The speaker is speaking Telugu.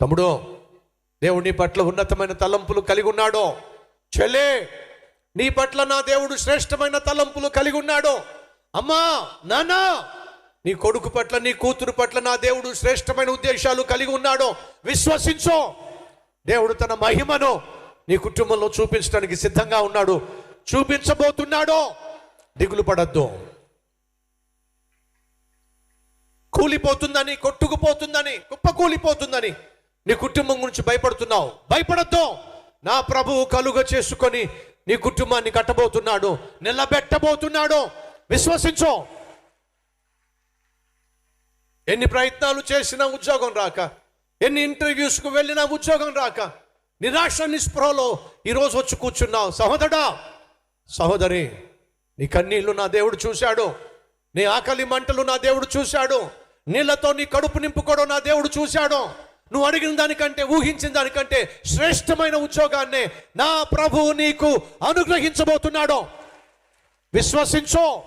తమ్ముడు దేవుడు నీ పట్ల ఉన్నతమైన తలంపులు కలిగి ఉన్నాడో చెల్లే నీ పట్ల నా దేవుడు శ్రేష్టమైన తలంపులు కలిగి ఉన్నాడో అమ్మా నానా నీ కొడుకు పట్ల నీ కూతురు పట్ల నా దేవుడు శ్రేష్టమైన ఉద్దేశాలు కలిగి ఉన్నాడో విశ్వసించో. దేవుడు తన మహిమను నీ కుటుంబంలో చూపించడానికి సిద్ధంగా ఉన్నాడు. చూపించబోతున్నాడో దిగులు పడద్దు. కూలిపోతుందని కొట్టుకుపోతుందని కుప్ప కూలిపోతుందని నీ కుటుంబం గురించి భయపడుతున్నావు. భయపడద్దు. నా ప్రభువు కలుగ చేసుకొని నీ కుటుంబాన్ని కట్టబోతున్నాడు నిలబెట్టబోతున్నాడు. విశ్వసించో. ఎన్ని ప్రయత్నాలు చేసినా ఉద్యోగం రాక ఎన్ని ఇంటర్వ్యూస్కు వెళ్ళినా ఉద్యోగం రాక నిరాశ నిస్పృహలో ఈరోజు వచ్చి కూర్చున్నావు. సహోదరా సహోదరి నీ కన్నీళ్ళు నా దేవుడు చూశాడు. నీ ఆకలి మంటలు నా దేవుడు చూశాడు. నీళ్ళతో నీ కడుపు నింపుకోవడం నా దేవుడు చూశాడు. నువ్వు అడిగిన దానికంటే ఊహించిన దానికంటే శ్రేష్టమైన ఉద్యోగాన్ని నా ప్రభువు నీకు అనుగ్రహించబోతున్నాడో. విశ్వసించో.